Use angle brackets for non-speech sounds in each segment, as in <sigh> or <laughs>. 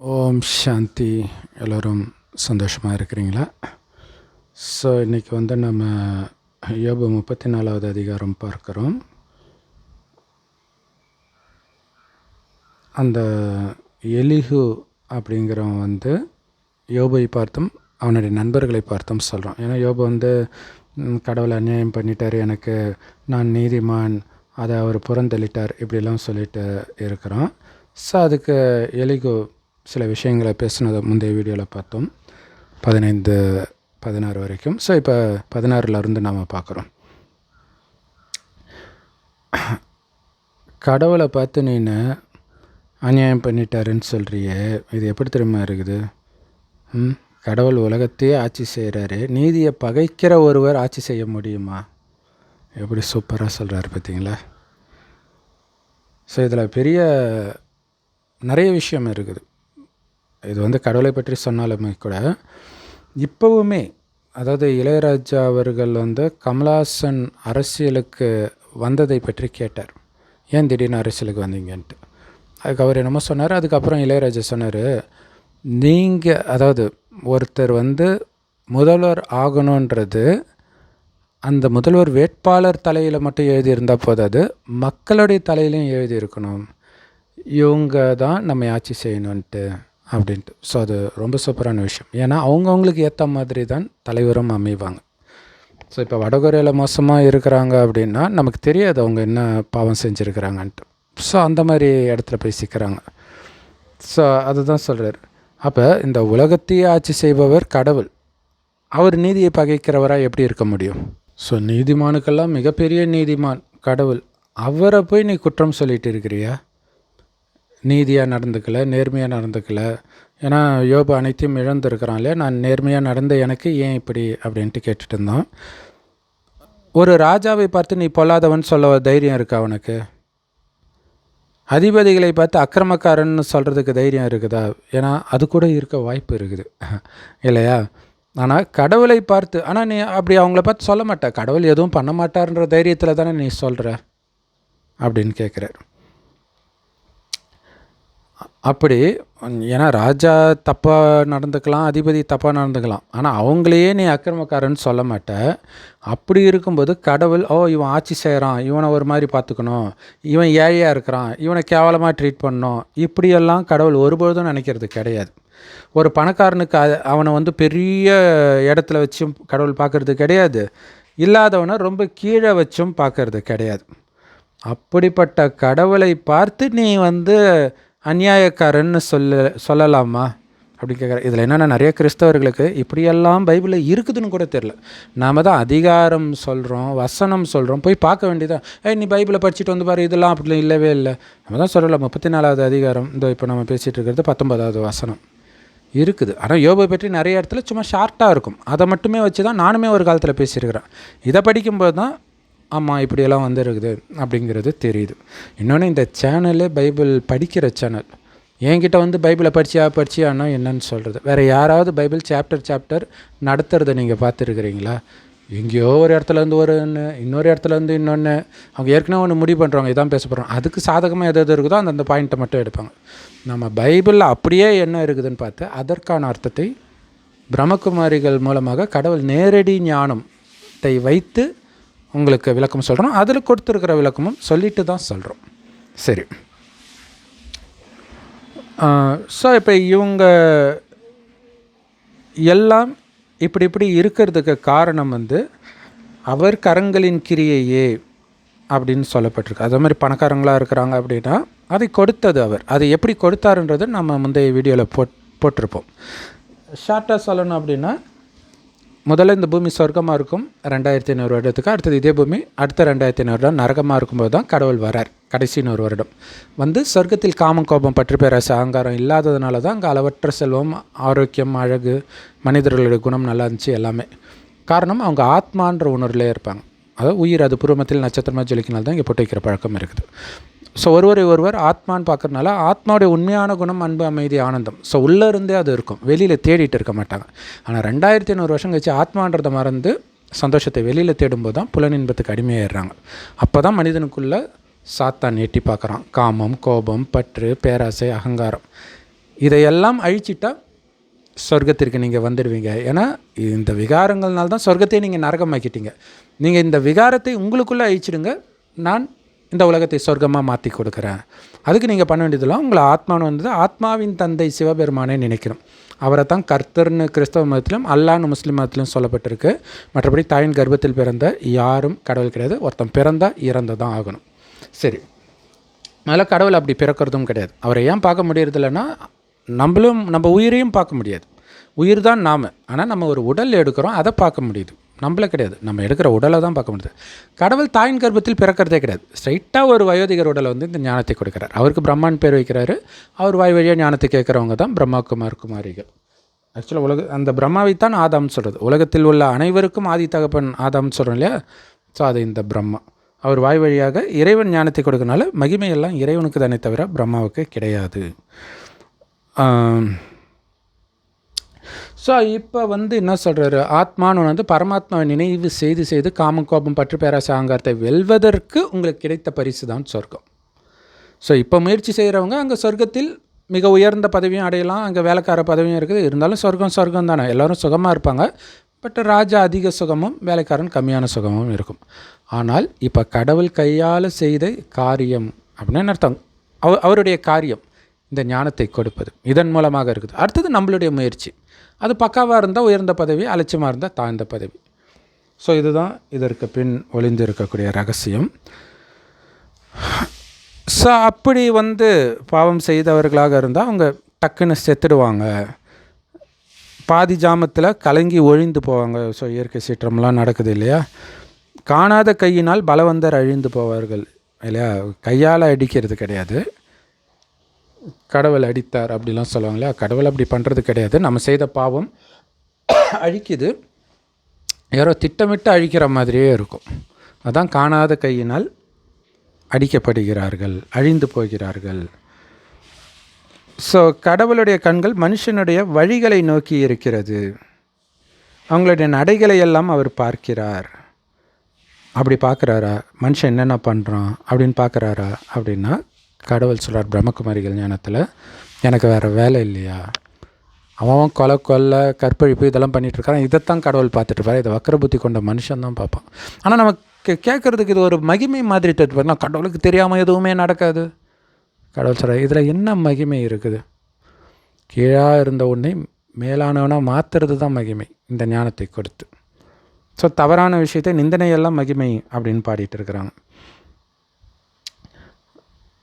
ஓம் சாந்தி. எல்லோரும் சந்தோஷமாக இருக்கிறீங்களா? ஸோ இன்றைக்கி வந்து நம்ம யோபு முப்பத்தி நாலாவது அதிகாரம் பார்க்குறோம். அந்த எலிஹு அப்படிங்கிறவன் வந்து யோபை பார்த்தும் அவனுடைய நண்பர்களை பார்த்தும் சொல்கிறான் ஏன்னா யோபு வந்து கடவுளை அநியாயம் பண்ணிட்டார் எனக்கு நான் நீதிமான் அதை அவர் புறந்தள்ளிட்டார் இப்படிலாம் சொல்லிட்டு இருக்கிறான். ஸோ அதுக்கு எலிகு சில விஷயங்களை பேசினதை முந்தைய வீடியோவில் பார்த்தோம். பதினைந்து பதினாறு வரைக்கும். ஸோ இப்போ பதினாறுல இருந்து நாம் பார்க்குறோம். கடவுளை பார்த்து நீனு அநியாயம் பண்ணிட்டாருன்னு சொல்கிறியே இது எப்படி திரும்ப இருக்குது? ம் கடவுள் உலகத்தையே ஆட்சி செய்கிறாரு நீதியை பகைக்கிற ஒருவர் ஆட்சி செய்ய முடியுமா? எப்படி சூப்பராக சொல்கிறாரு பார்த்தீங்களா? ஸோ இதில் பெரிய நிறைய விஷயம் இருக்குது. இது வந்து கடவுளை பற்றி சொன்னாலுமே கூட இப்போவுமே அதாவது இளையராஜா அவர்கள் வந்து கமலாசன் அரசியலுக்கு வந்ததை பற்றி கேட்டார். ஏன் திடீர்னு அரசியலுக்கு வந்தீங்கன்ட்டு. அதுக்கு அவர் என்னமோ சொன்னார் அதுக்கப்புறம் இளையராஜா சொன்னார் நீங்கள் அதாவது ஒருத்தர் வந்து முதல்வர் ஆகணுன்றது அந்த முதல்வர் வேட்பாளர் தலையில் மட்டும் எழுதியிருந்தால் போதாது மக்களுடைய தலையிலையும் எழுதியிருக்கணும். இவங்க தான் நம்ம ஆட்சி செய்யணுன்ட்டு. அப்படின்ட்டு. ஸோ அது ரொம்ப சூப்பரான விஷயம். ஏன்னா அவங்கவுங்களுக்கு ஏற்ற மாதிரி தான் தலைவரும் அமைவாங்க. ஸோ இப்போ வடகொரியாவில் மோசமாக இருக்கிறாங்க அப்படின்னா நமக்கு தெரியாது அவங்க என்ன பாவம் செஞ்சுருக்கிறாங்கன்ட்டு. ஸோ அந்த மாதிரி இடத்துல போய் சிக்கிறாங்க. ஸோ அதுதான் சொல்கிறார் அப்போ இந்த உலகத்தையே ஆட்சி செய்பவர் கடவுள். அவர் நீதியை பகைக்கிறவராக எப்படி இருக்க முடியும்? ஸோ நீதிமானுக்கெல்லாம் மிகப்பெரிய நீதிமான் கடவுள். அவரை போய் நீ குற்றம் சொல்லிட்டு இருக்கிறியா? நீதியாக நடந்துக்கல நேர்மையாக நடந்துக்கல. ஏன்னா யோபு அனைத்தையும் இழந்திருக்கிறான் இல்லையா? நான் நேர்மையாக நடந்த எனக்கு ஏன் இப்படி அப்படின்ட்டு கேட்டுட்டு இருந்தான். ஒரு ராஜாவை பார்த்து நீ பொல்லாதவன் சொல்ல தைரியம் இருக்கா அவனுக்கு அதிபதிகளை பார்த்து அக்கிரமக்காரன்னு சொல்கிறதுக்கு தைரியம் இருக்குதா? ஏன்னா அது கூட இருக்க வாய்ப்பு இருக்குது. இல்லையா? ஆனால் கடவுளை பார்த்து ஆனால் நீ அப்படி அவங்கள பார்த்து சொல்ல மாட்டேன் கடவுள் எதுவும் பண்ண மாட்டார்ன்ற தைரியத்தில் தானே நீ சொல்கிற அப்படின்னு கேட்குறாரு அப்படி ஏன்னா ராஜா தப்பாக நடந்துக்கலாம் அதிபதி தப்பாக நடந்துக்கலாம். ஆனால் அவங்களையே நீ அக்கிரமக்காரன்னு சொல்ல மாட்ட. அப்படி இருக்கும்போது கடவுள் ஓ இவன் ஆட்சி செய்கிறான் இவனை ஒரு மாதிரி பார்த்துக்கணும் இவன் ஏழையாக இருக்கிறான் இவனை கேவலமாக ட்ரீட் பண்ணணும் இப்படியெல்லாம் கடவுள் ஒருபொழுதும் நினைக்கிறது கிடையாது. ஒரு பணக்காரனுக்கு அவனை வந்து பெரிய இடத்துல வச்சும் கடவுள் பார்க்கறது கிடையாது. இல்லாதவனை ரொம்ப கீழே வச்சும் பார்க்கறது கிடையாது. அப்படிப்பட்ட கடவுளை பார்த்து நீ வந்து அநியாயக்காரன்னு சொல்ல சொல்லலாமா? அப்படி கேட்குற இதில் என்னென்னா நிறைய கிறிஸ்தவர்களுக்கு இப்படியெல்லாம் பைபிளில் இருக்குதுன்னு கூட தெரில நாம தான் அதிகாரம் சொல்கிறோம் வசனம் சொல்கிறோம் போய் பார்க்க வேண்டியதான் ஏய் நீ பைபிளை படிச்சுட்டு வந்து பாரு இதெல்லாம் அப்படி இல்லவே இல்லை. நம்ம தான் சொல்லலாம் முப்பத்தி நாலாவது அதிகாரம். இந்த இப்போ நம்ம பேசிகிட்டு இருக்கிறது பத்தொன்பதாவது வசனம். இருக்குது. ஆனால் யோபை பற்றி நிறைய இடத்துல சும்மா ஷார்ட்டாக இருக்கும். அதை மட்டுமே வச்சு தான் நானுமே ஒரு காலத்தில் பேசியிருக்கிறேன். இதை படிக்கும்போது தான் ஆமாம் இப்படியெல்லாம் வந்துருக்குது அப்படிங்கிறது தெரியுது. இன்னொன்று இந்த சேனலு பைபிள் படிக்கிற சேனல் என்கிட்ட வந்து பைபிளை படிச்சியா படிச்சியான்னா என்னன்னு சொல்கிறது வேறு யாராவது பைபிள் சாப்டர் சாப்டர் நடத்துகிறத நீங்கள் பார்த்துருக்குறீங்களா? எங்கேயோ ஒரு இடத்துல இருந்து ஒரு ஒன்று இன்னொரு இடத்துலேருந்து இன்னொன்று அவங்க ஏற்கனவே ஒன்று முடிவு பண்ணுறவங்க இதான் பேச போகிறோம் அதுக்கு சாதகமாக எது எது இருக்குதோ அந்த பாயிண்ட்டை மட்டும் எடுப்பாங்க. நம்ம பைபிளில் அப்படியே என்ன இருக்குதுன்னு பார்த்து அதற்கான அர்த்தத்தை பிரம்மகுமாரிகள் மூலமாக கடவுள் நேரடி ஞானத்தை வைத்து உங்களுக்கு விளக்கம் சொல்கிறோம் அதில் கொடுத்துருக்கிற விளக்கமும் சொல்லிட்டு தான் சொல்கிறோம் சரி. ஸோ இப்போ இவங்க எல்லாம் இப்படி இப்படி இருக்கிறதுக்கு காரணம் வந்து அவர் கரங்களின் கிரியையே அப்படின்னு சொல்லப்பட்டிருக்கு. அதே மாதிரி பணக்காரங்களாக இருக்கிறாங்க அப்படின்னா அதை கொடுத்தது அவர். அதை எப்படி கொடுத்தாருன்றது நம்ம முந்தைய வீடியோவில் போட் போட்டிருப்போம். ஷார்ட்டாக சொல்லணும் அப்படின்னா முதல்ல இந்த பூமி சொர்க்கமாக இருக்கும் ரெண்டாயிரத்தி ஐநூறு வருடத்துக்கு. அடுத்தது இதே பூமி அடுத்த ரெண்டாயிரத்தி ஐநூறு வருடம் நரகமாக இருக்கும்போது தான் கடவுள் வரார் கடைசின்னு ஒரு வருடம். வந்து சொர்க்கத்தில் காமம் கோபம் பற்றி பேராசை அகங்காரம் இல்லாததுனால தான் அங்கே அளவற்ற செல்வம் ஆரோக்கியம் அழகு மனிதர்களுடைய குணம் நல்லா இருந்துச்சு எல்லாமே. காரணம் அவங்க ஆத்மான்ற உணர்வுலேயே இருப்பாங்க. அதாவது உயிர் அது பூர்வமத்தில் நட்சத்திரமாக ஜொலிக்கினால் தான் இங்கே போட்டு வைக்கிற பழக்கம் இருக்குது. ஸோ ஒருவரை ஒருவர் ஆத்மான்னு பார்க்குறனால ஆத்மாவுடைய உண்மையான குணம் அன்பு அமைதி ஆனந்தம். ஸோ உள்ளே இருந்தே அது இருக்கும். வெளியில் தேடிட்டு இருக்க மாட்டாங்க. ஆனால் ரெண்டாயிரத்தி ஐநூறு வருஷம் கழிச்சு ஆத்மான்றதை மறந்து சந்தோஷத்தை வெளியில் தேடும்போது தான் புலனின்பத்துக்கு அடிமையாயிடுறாங்க. அப்போ தான் மனிதனுக்குள்ளே சாத்தான் எட்டி பார்க்குறான். காமம் கோபம் பற்று பேராசை அகங்காரம். இதையெல்லாம் அழிச்சிட்டா சொர்க்கத்திற்கு நீங்கள் வந்துடுவீங்க. ஏன்னா இந்த விகாரங்கள்னால தான் நீங்கள் நரகமாக்கிட்டீங்க. நீங்கள் இந்த விகாரத்தை உங்களுக்குள்ளே அழிச்சிடுங்க. நான் இந்த உலகத்தை சொர்க்கமாக மாற்றி கொடுக்குறேன். அதுக்கு நீங்கள் பண்ண வேண்டியதெல்லாம் உங்களை ஆத்மான்னு வந்தது ஆத்மாவின் தந்தை சிவபெருமானே நினைக்கிறோம். அவரை தான் கர்த்தர்னு கிறிஸ்தவ மதத்திலும் அல்லான்னு முஸ்லீம் மதத்திலும் சொல்லப்பட்டிருக்கு. மற்றபடி தாயின் கர்ப்பத்தில் பிறந்த யாரும் கடவுள் கிடையாது. ஒருத்தன் பிறந்தால் இறந்து தான் ஆகணும். சரி. அதனால் கடவுள் அப்படி பிறக்கிறதும் கிடையாது. அவரை ஏன் பார்க்க முடியறதில்லைன்னா நம்மளும் நம்ம உயிரையும் பார்க்க முடியாது. உயிர் தான் நாம். ஆனால் நம்ம ஒரு உடல் எடுக்கிறோம் அதை பார்க்க முடியுது. நம்மள கிடையாது. நம்ம எடுக்கிற உடலை தான் பார்க்க முடியுது. கடவுள் தாயின் கர்ப்பத்தில் பிறக்கிறதே கிடையாது. ஸ்ட்ரைட்டாக ஒரு வயோதிகர் உடலை வந்து இந்த ஞானத்தை கொடுக்குறார். அவருக்கு பிரம்மான் பேர் வைக்கிறாரு. அவர் வாய் வழியாக ஞானத்தை கேட்குறவங்க தான் பிரம்மாகுமார் குமாரிகள். ஆக்சுவலாக உலக அந்த பிரம்மாவை தான் ஆதாம்னு சொல்கிறது உலகத்தில் உள்ள அனைவருக்கும் ஆதி தகப்பன் ஆதாம்னு சொல்கிறோம் இல்லையா? ஸோ அது இந்த பிரம்மா. அவர் வாய் வழியாக இறைவன் ஞானத்தை கொடுக்கறனால மகிமையெல்லாம் இறைவனுக்கு தானே தவிர பிரம்மாவுக்கு கிடையாது. ஸோ இப்போ வந்து என்ன சொல்கிறாரு ஆத்மானு வந்து பரமாத்மாவை நினைவு செய்து செய்து காமம் கோபம் பற்று பேராசை வெல்வதற்கு உங்களுக்கு கிடைத்த பரிசு தான் சொர்க்கம். ஸோ இப்போ முயற்சி செய்கிறவங்க அங்கே சொர்க்கத்தில் மிக உயர்ந்த பதவியும் அடையலாம் அங்கே வேலைக்கார பதவியும் இருக்குது. இருந்தாலும் சொர்க்கம் சொர்க்கம் தானே. எல்லோரும் சுகமாக இருப்பாங்க. பட் ராஜா அதிக சுகமும் வேலைக்காரன் கம்மியான சுகமும் இருக்கும். ஆனால் இப்போ கடவுள் கையால் செய்த காரியம் அப்படின்னு அர்த்தம். அவ அவருடைய காரியம். இந்த ஞானத்தை கொடுப்பது. இதன் மூலமாக இருக்குது. அடுத்தது நம்மளுடைய முயற்சி. அது பக்காவாக இருந்தால் உயர்ந்த பதவி அலட்சியமாக இருந்தால் தாழ்ந்த பதவி. ஸோ இதுதான் இதற்கு பின் ஒளிந்து இருக்கக்கூடிய ரகசியம். ஸோ அப்படி வந்து பாவம் செய்தவர்களாக இருந்தால் அவங்க டக்குன்னு செத்துடுவாங்க. பாதி ஜாமத்தில் கலங்கி ஒழிந்து போவாங்க. ஸோ இயற்கை சீற்றம்லாம் நடக்குது இல்லையா? காணாத கையினால் பலவந்தர் அழிந்து போவார்கள். இல்லையா? கையால் அடிக்கிறது கிடையாது. கடவுள் அடித்தார் அப்படிலாம் சொல்லுவாங்களே கடவுள் அப்படி பண்ணுறது கிடையாது. நம்ம செய்த பாவம் அழிக்குது. யாரோ திட்டமிட்டு அழிக்கிற மாதிரியே இருக்கும். அதான் காணாத கையினால் அடிக்கப்படுகிறார்கள் அழிந்து போகிறார்கள். ஸோ கடவுளுடைய கண்கள் மனுஷனுடைய வழிகளை நோக்கி இருக்கிறது. அவங்களுடைய நடைகளை எல்லாம் அவர் பார்க்கிறார். அப்படி பார்க்குறாரா? மனுஷன் என்னென்ன பண்ணுறான் அப்படின்னு பார்க்குறாரா அப்படின்னா கடவுள் சொல்கிறார் பிரம்மகுமாரிகள் ஞானத்தில் எனக்கு வேறு வேலை இல்லையா? அவன் கொலை கொல்லை கற்பழிப்பு இதெல்லாம் பண்ணிகிட்டு இருக்கான். இதைத்தான் கடவுள் பார்த்துட்டு இதை வக்கர புத்தி கொண்ட மனுஷன் தான் பார்ப்பான். ஆனால் நமக்கு கேட்குறதுக்கு இது ஒரு மகிமை மாதிரி தருவார் கடவுளுக்கு தெரியாமல் எதுவுமே நடக்காது. கடவுள் சொல்கிறார் இதில் என்ன மகிமை இருக்குது? கீழாக இருந்த உன்னை மேலானவனாக மாற்றுறது தான் மகிமை இந்த ஞானத்தை கொடுத்து. ஸோ தவறான விஷயத்தை நிந்தனையெல்லாம் மகிமை அப்படின்னு பாடிட்டு இருக்கிறாங்க.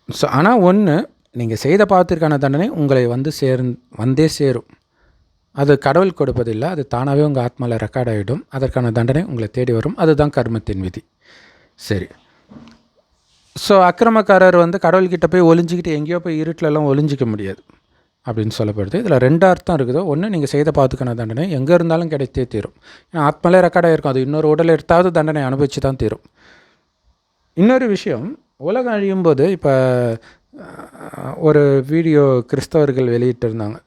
ஸோ ஆனால் ஒன்று நீங்கள் செய்த பாவத்திற்கான தண்டனை உங்களை வந்து சேர் வந்தே சேரும். அது கடவுள் கொடுப்பதில்லை அது தானாகவே உங்கள் ஆத்மாவில் ரெக்கார்ட் ஆகிடும் அதற்கான தண்டனை உங்களை தேடி வரும். அதுதான் கர்மத்தின் விதி. சரி. ஸோ அக்கிரமக்காரர் வந்து கடவுள்கிட்ட போய் ஒளிஞ்சிக்கிட்டு எங்கேயோ போய் இருட்டிலலாம் ஒளிஞ்சிக்க முடியாது அப்படின்னு சொல்லப்படுது. இதில் ரெண்டு அர்த்தம் இருக்குது. ஒன்று நீங்கள் செய்த பாவத்துக்கான தண்டனை எங்கே இருந்தாலும் கிடைத்தே தீரும். ஏன்னா ஆத்மாலே ரெக்கார்ட் ஆகிருக்கும் அது இன்னொரு உடல் எடுத்தாவது தண்டனை அனுபவிச்சு தான் தீரும். இன்னொரு விஷயம் உலகம் அழியும் போது இப்போ ஒரு வீடியோ கிறிஸ்தவர்கள் வெளியிட்டிருந்தாங்க.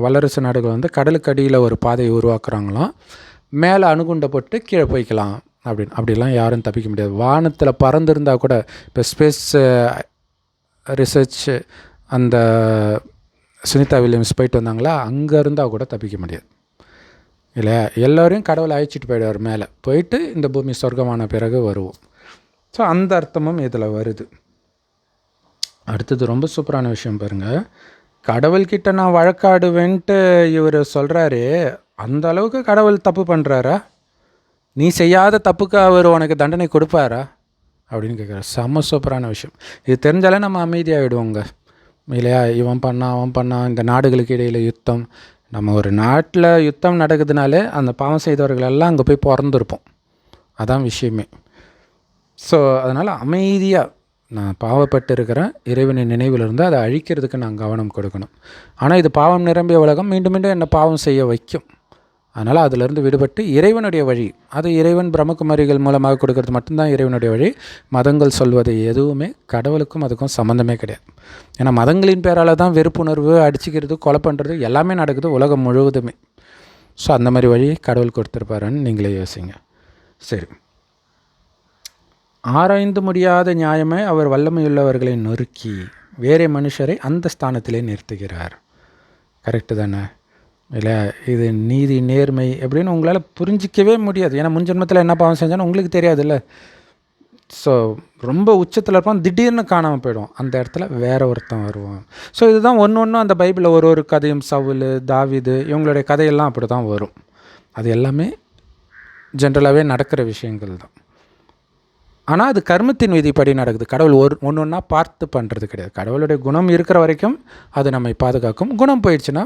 வல்லரசு நாடுகள் வந்து கடலுக்கு அடியில் ஒரு பாதையை உருவாக்குறாங்களாம். மேலே அணுகுண்டப்பட்டு கீழே போய்க்கலாம் அப்படின்னு. அப்படிலாம் யாரும் தப்பிக்க முடியாது. வானத்தில் பறந்துருந்தால் கூட இப்போ ஸ்பேஸ் ரிசர்ச் அந்த சுனிதா வில்லியம்ஸ் போயிட்டு வந்தாங்களா அங்கே இருந்தால் கூட தப்பிக்க முடியாது. இல்லையா? எல்லோரையும் கடவுளை அழைச்சிட்டு போயிடுவார் மேலே. போயிட்டு இந்த பூமி சொர்க்கமான பிறகு வருவோம். ஸோ அந்த அர்த்தமும் இதில் வருது. அடுத்தது ரொம்ப சூப்பரான விஷயம் பாருங்கள் கடவுள்கிட்ட நான் வழக்காடுவேன்ட்டு இவர் சொல்கிறாரு அந்த அளவுக்கு கடவுள் தப்பு பண்ணுறாரா நீ செய்யாத தப்புக்கு அவர் உனக்கு தண்டனை கொடுப்பாரா? அப்படின்னு கேட்குறாரு செம்ம சூப்பரான விஷயம். இது தெரிஞ்சாலே நம்ம அமைதியாகிடுவோங்க இல்லையா? இவன் பண்ணான் அவன் பண்ணான். இந்த நாடுகளுக்கு இடையில் யுத்தம். நம்ம ஒரு நாட்டில் யுத்தம் நடக்குதுனாலே அந்த பாவம் செய்தவர்கள் எல்லாம் அங்கே போய் பிறந்திருப்போம். அதான் விஷயமே. ஸோ அதனால் அமைதியாக நான் பாவப்பட்டு இருக்கிறேன் இறைவனின் நினைவில் இருந்து அதை அழிக்கிறதுக்கு நான் கவனம் கொடுக்கணும். ஆனால் இது பாவம் நிரம்பிய உலகம். மீண்டும் மீண்டும் என்னை பாவம் செய்ய வைக்கும். அதனால் அதிலிருந்து விடுபட்டு இறைவனுடைய வழி அது இறைவன் பிரம்மகுமாரிகள் மூலமாக கொடுக்கறது மட்டும்தான் இறைவனுடைய வழி. மதங்கள் சொல்வது எதுவுமே கடவுளுக்கும் அதுக்கும் சம்மந்தமே கிடையாது. ஏன்னா மதங்களின் பேரால் தான் வெறுப்புணர்வு அடிச்சுக்கிறது கொலை பண்ணுறது எல்லாமே நடக்குது உலகம் முழுவதுமே. ஸோ அந்த மாதிரி வழி கடவுள் கொடுத்துருப்பாருன்னு நீங்களே யோசிங்க. சரி. ஆராய்ந்து முடியாத நியாயமே அவர் வல்லமையுள்ளவர்களை நொறுக்கி வேறே மனுஷரை அந்த ஸ்தானத்திலே நிறுத்துகிறார். கரெக்டு தானே? இல்லை இது நீதி நேர்மை எப்படின்னு உங்களால் புரிஞ்சிக்கவே முடியாது. ஏன்னா முன்ஜென்மத்தில் என்ன பாவம் செஞ்சாலும் உங்களுக்கு தெரியாதுல்ல. ஸோ ரொம்ப உச்சத்தில் இருப்பான் திடீர்னு காணாமல் போயிடும் அந்த இடத்துல வேற ஒருத்தன் வருவான். ஸோ இதுதான் ஒன்று ஒன்றும் அந்த பைபிளில் ஒரு ஒரு கதையும். சவுல் தாவிது இவங்களுடைய கதையெல்லாம் அப்படி தான் வரும். அது எல்லாமே ஜென்ரலாகவே நடக்கிற விஷயங்கள் தான் ஆனால் அது கர்மத்தின் விதிப்படி நடக்குது. கடவுள் ஒரு ஒன்று ஒன்றா பார்த்து பண்ணுறது கிடையாது. கடவுளுடைய குணம் இருக்கிற வரைக்கும் அது நம்மை பாதுகாக்கும். குணம் போயிடுச்சுன்னா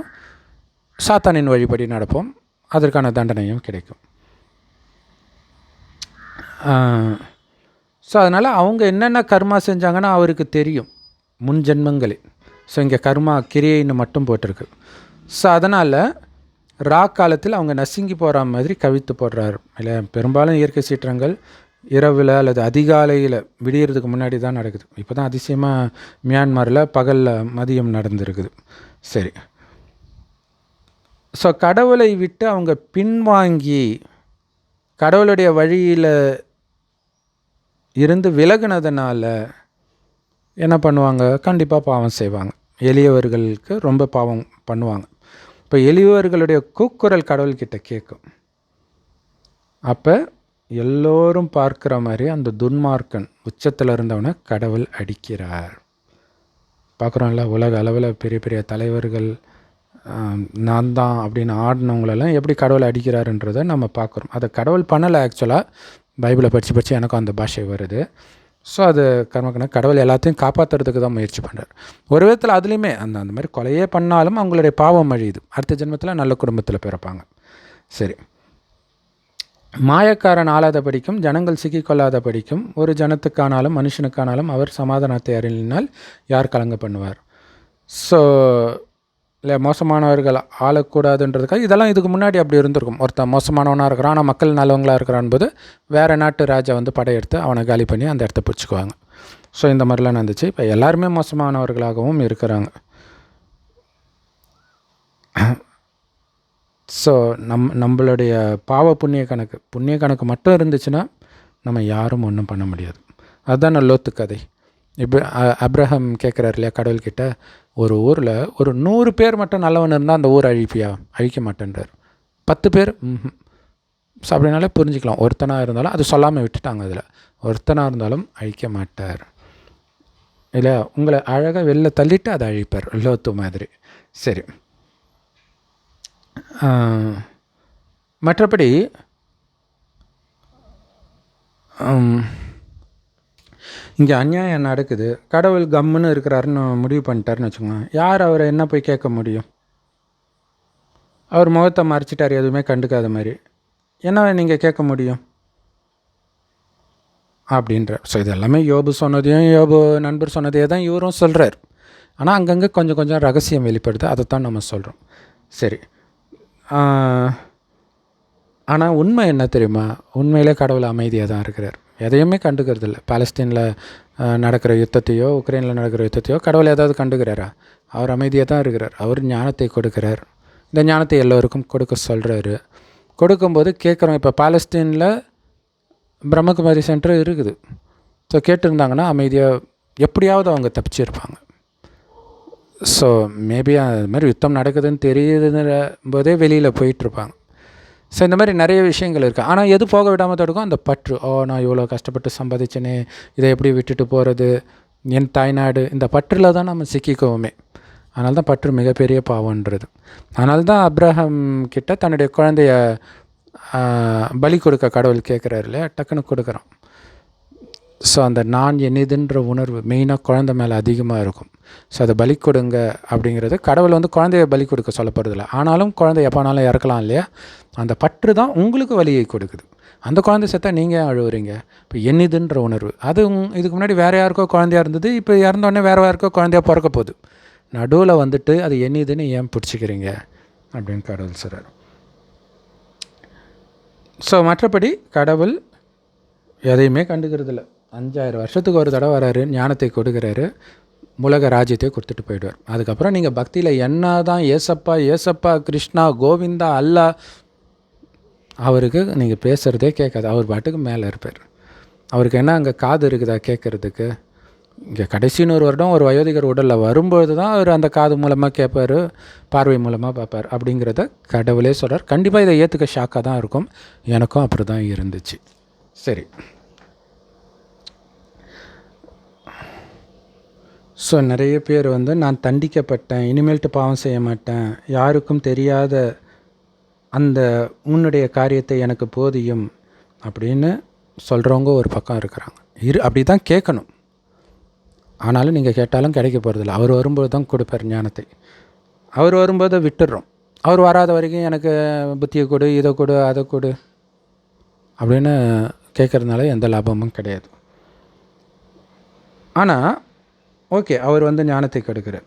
சாத்தானின் வழிபடி நடப்போம். அதற்கான தண்டனையும் கிடைக்கும். ஸோ அதனால் அவங்க என்னென்ன கர்மா செஞ்சாங்கன்னா அவருக்கு தெரியும். முன் ஜென்மங்களில். ஸோ இங்கே கர்மா கிரியைன்னு மட்டும் போட்டிருக்கு. ஸோ அதனால் ரா காலத்தில் அவங்க நசுங்கி போகிற மாதிரி கவித்து போடுறாரு. இல்லை பெரும்பாலும் இயற்கை சீற்றங்கள் இரவில் அல்லது அதிகாலையில் விடியறதுக்கு முன்னாடி தான் நடக்குது. இப்போ தான் அதிசயமாக மியான்மரில் பகலில் மதியம் நடந்திருக்குது. சரி. ஸோ கடவுளை விட்டு அவங்க பின்வாங்கி கடவுளுடைய வழியில் இருந்து விலகுனதுனால என்ன பண்ணுவாங்க? கண்டிப்பாக பாவம் செய்வாங்க. எளியவர்களுக்கு ரொம்ப பாவம் பண்ணுவாங்க. இப்போ எளியவர்களுடைய கூக்குரல் கடவுள்கிட்ட கேட்கும். அப்போ எல்லோரும் பார்க்குற மாதிரி அந்த துன்மார்க்கன் உச்சத்தில் இருந்தவனை கடவுள் அடிக்கிறார். பார்க்குறோம்ல உலக அளவில் பெரிய பெரிய தலைவர்கள் நான் தான் அப்படின்னு ஆடினவங்களெல்லாம் எப்படி கடவுள் அடிக்கிறாருன்றதை நம்ம பார்க்குறோம். அதை கடவுள் பண்ணலை ஆக்சுவலாக பைபிளை படித்து படித்து எனக்கும் அந்த பாஷை வருது. ஸோ அது கர்மக்கண கடவுள் எல்லாத்தையும் காப்பாற்றுறதுக்கு தான் முயற்சி பண்ணுறார் ஒரு விதத்தில் அதுலேயுமே அந்த அந்த மாதிரி கொலையே பண்ணாலும் அவங்களுடைய பாவம் அழியுது. அடுத்த ஜென்மத்தில் நல்ல குடும்பத்தில் பிறப்பாங்க. சரி. மாயக்காரன் ஆளாத படிக்கும் ஜனங்கள் சிக்கிக்கொள்ளாத படிக்கும் ஒரு ஜனத்துக்கானாலும் மனுஷனுக்கானாலும் அவர் சமாதானத்தை அருளினால் யார் கலங்க பண்ணுவார்? ஸோ இல்லை மோசமானவர்கள் ஆளக்கூடாதுன்றதுக்காக இதெல்லாம் இதுக்கு முன்னாடி அப்படி இருந்திருக்கும். ஒருத்தன் மோசமானவனாக இருக்கிறான் ஆனால் மக்கள் நல்லவங்களாக இருக்கிறான் போது வேறு நாட்டு ராஜா வந்து படையெடுத்து அவனை காலி பண்ணி அந்த இடத்த பிடிச்சிக்குவாங்க. ஸோ இந்த மாதிரிலாம் நடந்துச்சு. இப்போ எல்லாருமே மோசமானவர்களாகவும் இருக்கிறாங்க. ஸோ நம் நம்மளுடைய பாவ புண்ணிய கணக்கு புண்ணிய கணக்கு மட்டும் இருந்துச்சுன்னா நம்ம யாரும் ஒன்றும் பண்ண முடியாது. அதுதான் நான் லோத்து கதை. இப்போ அப்ரஹம் அப்ரஹாம் கேட்குறாரு இல்லையா கடவுள்கிட்ட? ஒரு ஊரில் ஒரு நூறு பேர் மட்டும் நல்லவன் இருந்தால் அந்த ஊர் அழிப்பியா? அழிக்க மாட்டேன்றார். பத்து பேர் ஸோ அப்படின்னாலே புரிஞ்சுக்கலாம். ஒருத்தனாக இருந்தாலும் அது சொல்லாமல் விட்டுட்டாங்க அதில். ஒருத்தனாக இருந்தாலும் அழிக்க மாட்டார். இல்லை உங்களை அழகாக வெளில தள்ளிட்டு அதை அழிப்பார். லோத்து மாதிரி. சரி. மற்றபடி இங்கே அநியாயம் நடக்குது? கடவுள் கம்முன்னு இருக்கிறாருன்னு முடிவு பண்ணிட்டாருன்னு வச்சுக்கோங்க யார் அவரை என்ன போய் கேட்க முடியும்? அவர் முகத்தை மறைச்சிட்டார் எதுவுமே கண்டுக்காத மாதிரி. என்ன நீங்கள் கேட்க முடியும்? அப்படின்ற ஸோ இது எல்லாமே யோபு சொன்னதையும் யோபு நண்பர் சொன்னதையே தான் இவரும் சொல்கிறார் ஆனால் அங்கங்கே கொஞ்சம் கொஞ்சம் ரகசியம் வெளிப்படுது அதை தான் நம்ம சொல்கிறோம் சரி. ஆனால் உண்மை என்ன தெரியுமா? உண்மையிலே கடவுள் அமைதியாக தான் இருக்கிறார். எதையுமே கண்டுக்கிறது இல்லை பாலஸ்தீனில் நடக்கிற யுத்தத்தையோ உக்ரைனில் நடக்கிற யுத்தத்தையோ கடவுள் ஏதாவது கண்டுக்கிறாரா? அவர் அமைதியாக தான் இருக்கிறார். அவர் ஞானத்தை கொடுக்கிறார். இந்த ஞானத்தை எல்லோருக்கும் கொடுக்க சொல்கிறாரு கொடுக்கும்போது கேட்குறோம் இப்போ பாலஸ்தீனில் பிரம்மகுமாரி சென்டர் இருக்குது. ஸோ கேட்டிருந்தாங்கன்னா அமைதியாக எப்படியாவது அவங்க தப்பிச்சிருப்பாங்க. ஸோ மேபி அது மாதிரி யுத்தம் நடக்குதுன்னு தெரியுதுன்ற போதே வெளியில் போயிட்டுருப்பாங்க. ஸோ இந்த மாதிரி நிறைய விஷயங்கள் இருக்குது ஆனால் எது போக விடாமல் தடுக்கும்? அந்த பற்று. ஓ நான் இவ்வளோ கஷ்டப்பட்டு சம்பாதிச்சேனே. இதை எப்படி விட்டுட்டு போகிறது என் தாய்நாடு. இந்த பற்றில் தான் நம்ம சிக்கிக்குவோமே. அதனால தான் பற்று மிகப்பெரிய பாவன்றது. அதனால தான் அப்ரஹாம் கிட்ட தன்னுடைய குழந்தைய பலி கொடுக்க கடவுள் கேட்குறாரு இல்லையா? டக்குன்னு கொடுக்குறான். ஸோ அந்த நான் என்னதுன்ற உணர்வு மெயினாக குழந்தை மேலே அதிகமாக இருக்கும். ஸோ அதை பலி கொடுங்க அப்படிங்கிறது கடவுள் வந்து குழந்தைய பலி கொடுக்க சொல்ல ஆனாலும் குழந்தை எப்போனாலும் இறக்கலாம் இல்லையா? அந்த பற்று தான் உங்களுக்கு வலியை கொடுக்குது. அந்த குழந்தை செத்தா நீங்கள் அழுவுறீங்க? இப்போ என்னதுன்ற உணர்வு. அது இதுக்கு முன்னாடி வேறு யாருக்கோ குழந்தையா இருந்தது இப்போ இறந்தோடனே வேறு யாருக்கோ குழந்தையாக பிறக்க போகுது. நடுவில் வந்துட்டு அது என்னதுன்னு ஏன் பிடிச்சிக்கிறீங்க? அப்படின்னு கடவுள் சொல்கிறார் ஸோ மற்றபடி கடவுள் எதையுமே கண்டுக்கிறதில்ல. அஞ்சாயிரம் வருஷத்துக்கு ஒரு தடவை வராரு ஞானத்தை கொடுக்குறாரு. உலக ராஜ்யத்தை கொடுத்துட்டு போயிடுவார். அதுக்கப்புறம் நீங்கள் பக்தியில் என்ன தான் ஏசப்பா ஏசப்பா கிருஷ்ணா கோவிந்தா அல்லா அவருக்கு நீங்கள் பேசுகிறதே கேட்காது. அவர் பாட்டுக்கு மேலே இருப்பார். அவருக்கு என்ன அங்கே காது இருக்குதா கேட்குறதுக்கு? இங்கே கடைசி நூறு வருடம் ஒரு வயோதிகர் உடலில் வரும்பொழுது தான் அவர் அந்த காது மூலமாக கேட்பார் பார்வை மூலமாக பார்ப்பார் அப்படிங்கிறத கடவுளே சொல்கிறார் கண்டிப்பாக இதை ஏற்றுக்க ஷாக்காக தான் இருக்கும். எனக்கும் அப்படி தான் இருந்துச்சு. சரி. ஸோ நிறைய பேர் வந்து நான் தண்டிக்கப்பட்டேன் இனிமேல்ட்டு பாவம் செய்ய மாட்டேன் யாருக்கும் தெரியாத அந்த உன்னுடைய காரியத்தை எனக்கு போதியும் அப்படின்னு சொல்கிறவங்க ஒரு பக்கம் இருக்கிறாங்க. இரு அப்படி தான் கேட்கணும். ஆனாலும் நீங்கள் கேட்டாலும் கிடைக்க போகிறதில்ல அவர் வரும்போது தான் கொடுப்பார் ஞானத்தை. அவர் வரும்போது விட்டுடுறோம் அவர் வராத வரைக்கும் எனக்கு புத்தியை கொடு இதை கொடு அதை கொடு அப்படின்னு கேட்குறதுனால எந்த லாபமும் கிடையாது. ஆனால் ஓகே அவர் வந்து ஞானத்தை கெடுக்கிறார்.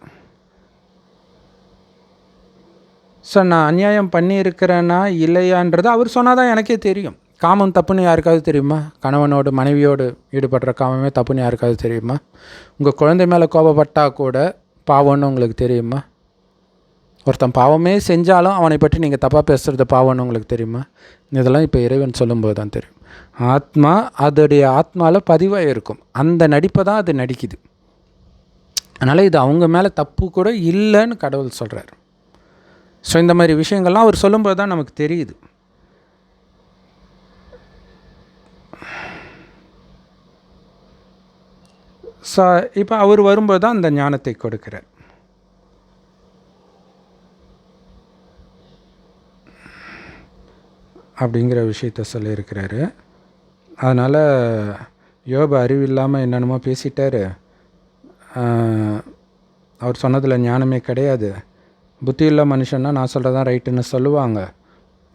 ஸோ நான் அநியாயம் பண்ணியிருக்கிறேன்னா இல்லையான்றது அவர் சொன்னால் தான் எனக்கே தெரியும். காமம் தப்புன்னு யாருக்காவது தெரியுமா? கணவனோடு மனைவியோடு ஈடுபடுற காமமே தப்புன்னு யாருக்காவது தெரியுமா? உங்கள் குழந்தை மேலே கோபப்பட்டால் கூட பாவம்னு உங்களுக்கு தெரியுமா? ஒருத்தன் பாவமே செஞ்சாலும் அவனை பற்றி நீங்கள் தப்பாக பேசுகிறது பாவம்னு உங்களுக்கு தெரியுமா? இதெல்லாம் இப்போ இறைவன் சொல்லும்போது தான் தெரியும். ஆத்மா அதோடைய ஆத்மாவில் பதிவாக இருக்கும் அந்த நடிப்பை தான் அது நடிக்குது. அதனால் இது அவங்க மேலே தப்பு கூட இல்லைன்னு கடவுள் சொல்கிறார் ஸோ இந்த மாதிரி விஷயங்கள்லாம் அவர் சொல்லும்போது தான் நமக்கு தெரியுது. ஸோ இப்போ அவர் வரும்போது தான் அந்த ஞானத்தை கொடுக்கிறார். அப்படிங்கிற விஷயத்த சொல்லியிருக்கிறாரு. அதனால் யோபு அறிவில்லாமல் என்னென்னமோ பேசிட்டாரு. அவர் சொன்னதில் ஞானமே கிடையாது. புத்தியுள்ள மனுஷன்னா நான் சொல்கிறது தான் ரைட்டுன்னு சொல்லுவாங்க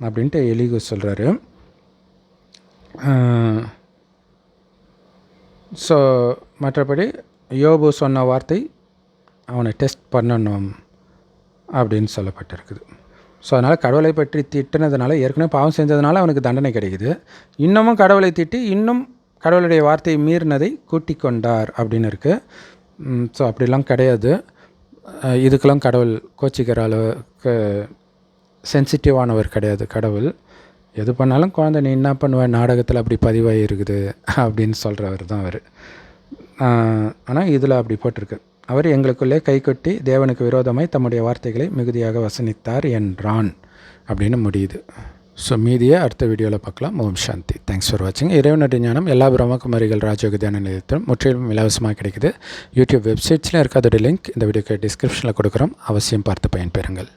அப்படின்ட்டு எலிகு சொல்கிறாரு ஸோ மற்றபடி யோபு சொன்ன வார்த்தை அவனை டெஸ்ட் பண்ணணும் அப்படின்னு சொல்லப்பட்டிருக்குது. ஸோ அதனால் கடவுளை பற்றி திட்டினதுனால ஏற்கனவே பாவம் செஞ்சதுனால அவனுக்கு தண்டனை கிடைக்குது. இன்னமும் கடவுளை திட்டி இன்னும் கடவுளுடைய வார்த்தையை மீறினதை கூட்டிக் கொண்டார் அப்படின்னு இருக்குது ஸோ அப்படிலாம் கிடையாது. இதுக்கெல்லாம் கடவுள் கோச்சிக்கிற அளவுக்கு சென்சிட்டிவானவர் கிடையாது கடவுள். எது பண்ணாலும் குழந்தை நீ என்ன பண்ணுவேன் நாடகத்தில் அப்படி பதிவாகி இருக்குது <laughs> அப்படின்னு சொல்கிறவர் தான் அவர். ஆனால் இதில் அப்படி போட்டிருக்கு. அவர் எங்களுக்குள்ளே கைகொட்டி தேவனுக்கு விரோதமாய் தம்முடைய வார்த்தைகளை மிகுதியாக வசனித்தார் என்றான் அப்படின்னு முடியுது. ஸோ மீதியை அடுத்த வீடியோவில் பார்க்கலாம். ஓம் சாந்தி. தேங்க்ஸ் ஃபார் வாட்சிங் இறைவனுடைய ஞானம் எல்லா பிரம்மகுமாரிகள் ராஜயோக தியான நிலையத்திலும் முற்றிலும் இலவசமாக கிடைக்குது. யூடியூப் வெப்சைட்ஸ்லையும் இருக்காதோட லிங்க் இந்த வீடியோக்கு டிஸ்கிரிப்ஷனில் கொடுக்குறோம். அவசியம் பார்த்து பயன்பெறுங்கள்.